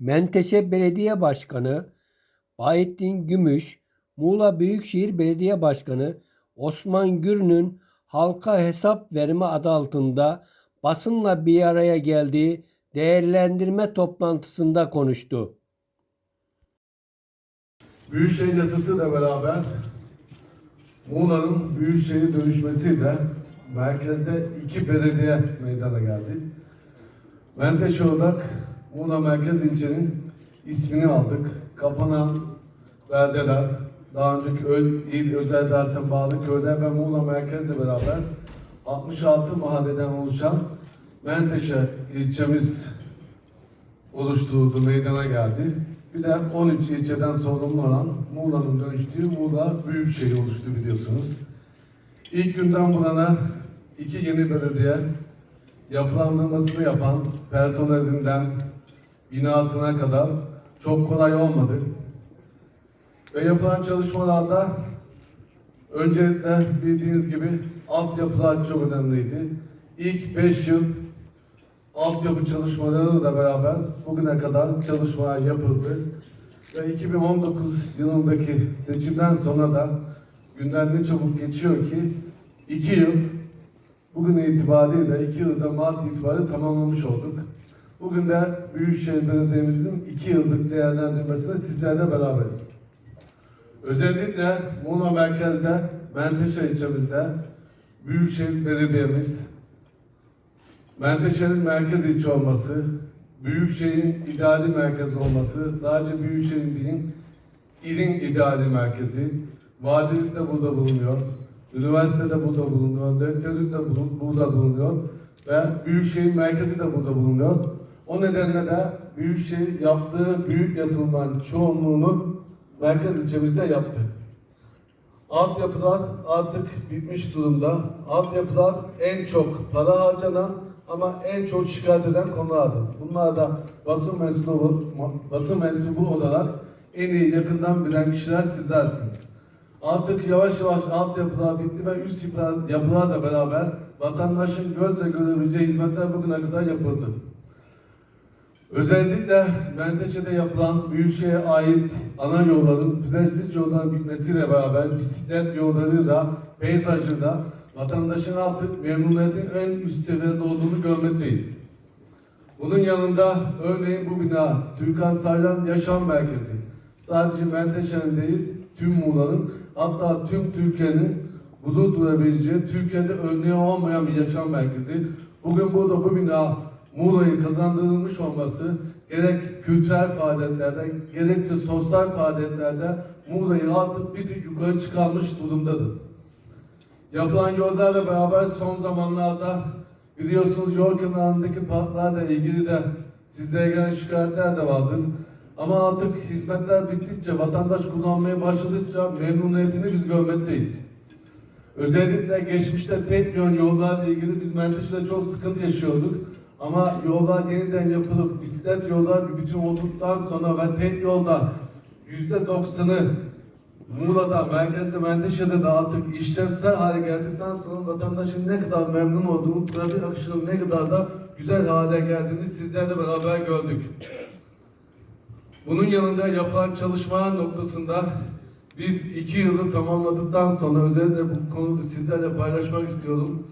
Menteşe Belediye Başkanı Bahattin Gümüş, Muğla Büyükşehir Belediye Başkanı Osman Gür'ün halka hesap verme adı altında basınla bir araya geldiği değerlendirme toplantısında konuştu. Büyükşehir yasasıyla beraber Muğla'nın Büyükşehir dönüşmesiyle merkezde iki belediye meydana geldi. Menteşe olarak Muğla Merkez ilçenin ismini aldık. Kapanan beldeler, daha önceki Öl, il özel derse bağlı köyler ve Muğla Merkez'le beraber 66 mahalleden oluşan Menteşe ilçemiz oluşturuldu, meydana geldi. Bir de 13 ilçeden sorumlu olan Muğla'nın dönüştüğü Muğla Büyükşehir oluştu biliyorsunuz. İlk günden bu yana iki yeni belediye yapılandırmasını yapan personelinden binasına kadar çok kolay olmadı. Ve yapılan çalışmalarda öncelikle bildiğiniz gibi altyapılar çok önemliydi. İlk 5 yıl altyapı çalışmaları da beraber bugüne kadar çalışmalar yapıldı. Ve 2019 yılındaki seçimden sonra da günden ne çabuk geçiyor ki iki yıl bugün itibariyle iki yılda Mart itibariyle tamamlamış olduk. Bugün de Büyükşehir Belediye'mizin iki yıllık değerlendirmesine sizlerle beraberiz. Özellikle Muğla merkezde, Menteşe ilçemizde Büyükşehir Belediye'miz Menteşe'nin merkez ilçe olması, Büyükşehir'in idari merkez olması, sadece Büyükşehir değil, ilin idari merkezi, valilik de burada bulunuyor, üniversite de burada bulunuyor, rektörlük de burada bulunuyor ve Büyükşehir merkezi de burada bulunuyor. O nedenle de Büyükşehir yaptığı büyük yatırımların çoğunluğunu merkez ilçemizde yaptı. Altyapılar artık bitmiş durumda. Altyapılar en çok para harcanan ama en çok şikayet eden konulardır. Bunlar da basın mensubu, basın mensubu olarak en iyi yakından bilen kişiler sizlersiniz. Artık yavaş yavaş altyapılar bitti ve üst yapılar, yapılarla beraber vatandaşın gözle görebileceği hizmetler bugüne kadar yapıldı. Özellikle Menteşe'de yapılan Büyükşehir'e ait ana yolların prestij yolların bitmesiyle beraber bisiklet yollarıyla, peyzajıyla vatandaşın artık memnuniyetin en üst seviyede olduğunu görmekteyiz. Bunun yanında örneğin bu bina Türkan Saylan Yaşam Merkezi. Sadece Menteşe'nin değil, tüm Muğla'nın hatta tüm Türkiye'nin gurur duyabileceği, Türkiye'de örneği olmayan bir yaşam merkezi. Bugün burada bu bina Muğla'yı kazandırılmış olması gerek kültürel faaliyetlerde gerekse sosyal faaliyetlerde Muğla'yı artık bir tık yukarı çıkarmış durumdadır. Yapılan yollarla beraber son zamanlarda biliyorsunuz yol kenarındaki parklarla ilgili de sizlere gelen şikayetler de vardır. Ama artık hizmetler bittikçe, vatandaş kullanmaya başladıkça memnuniyetini biz görmekteyiz. Özellikle geçmişte tek yön yollarla ilgili biz Menteşe'de çok sıkıntı yaşıyorduk. Ama yollar yeniden yapılıp bisiklet yollar bir bütün olduktan sonra ve tek yolda yüzde doksanı Muğla'da, merkezde, Menteşe'de de artık işlevsel hale geldikten sonra vatandaşın ne kadar memnun olduğunu, trafik akışının ne kadar da güzel hale geldiğini sizlerle beraber gördük. Bunun yanında yapılan çalışmalar noktasında biz iki yılı tamamladıktan sonra özellikle bu konuda sizlerle paylaşmak istiyorum.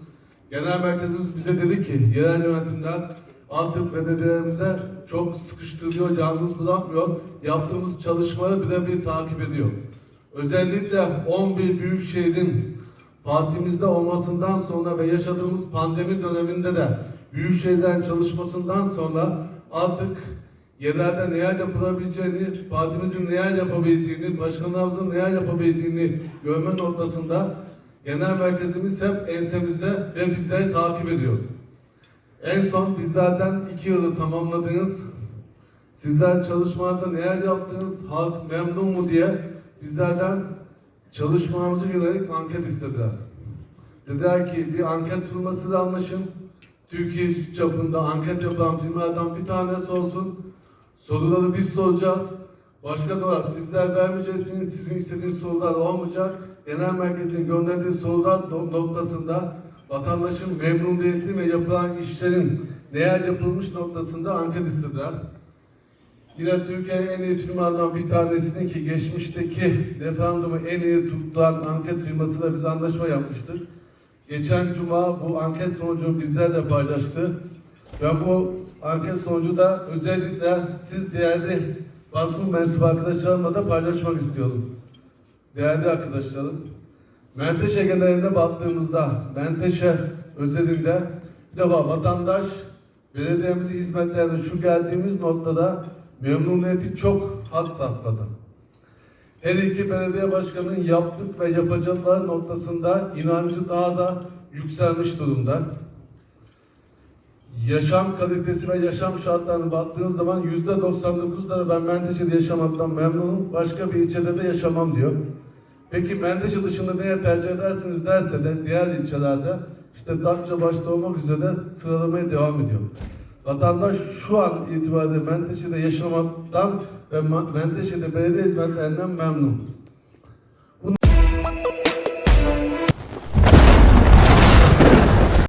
Genel merkezimiz bize dedi ki yerel yönetimler artık belediyelerimize çok sıkıştırıyor, yalnız bırakmıyor. Yaptığımız çalışmaları birebir takip ediyor. Özellikle 11 büyük şehrin partimizde olmasından sonra ve yaşadığımız pandemi döneminde de büyük şehirlerin çalışmasından sonra artık yerlerde neler yapılabileceğini, partimizin neler yapabildiğini, başkanlarımızın neler yapabildiğini görme noktasında genel merkezimiz hep ensemizde ve bizleri takip ediyor. En son bizlerden iki yılı tamamladınız. Sizler çalışmanızda neler yaptınız, halk memnun mu diye bizlerden çalışmamızı yönelik anket istediler. Dediler ki bir anket firmasıyla anlaşın. Türkiye çapında anket yapan firmalardan bir tanesi olsun. Soruları biz soracağız. Başka olarak sizler vermeyeceksiniz. Sizin istediğiniz sorular olmayacak. Genel merkezin gönderdiği sorular no- noktasında vatandaşın memnuniyeti ve yapılan işlerin neler yapılmış noktasında anket istediler. Yine Türkiye'nin en iyi firmalarından bir tanesinin ki geçmişteki referandumu en iyi tutan anket firmasıyla biz anlaşma yapmıştık. Geçen cuma bu anket sonucunu bizlerle paylaştı. Ben bu anket sonucu da özellikle siz değerli basın mensubu arkadaşlarımla da paylaşmak istiyorum. Değerli arkadaşlarım, Menteşe geneline baktığımızda, Menteşe özelinde bir defa vatandaş belediyemizin hizmetlerine şu geldiğimiz noktada memnuniyeti çok had safhada. Her iki belediye başkanının yaptık ve yapacakları noktasında inancı daha da yükselmiş durumda. Yaşam kalitesi ve yaşam şartlarına baktığınız zaman yüzde 99'ları ben Menteşe'de yaşamaktan memnunum, başka bir ilçede de yaşamam diyor. Peki Menteşe dışında neye tercih edersiniz derse de diğer ilçelerde işte Datça başta olmak üzere sıralamaya devam ediyor. Vatandaş şu an itibariyle Menteşe'de yaşamaktan ve Menteşe'de belediye hizmetlerinden memnun.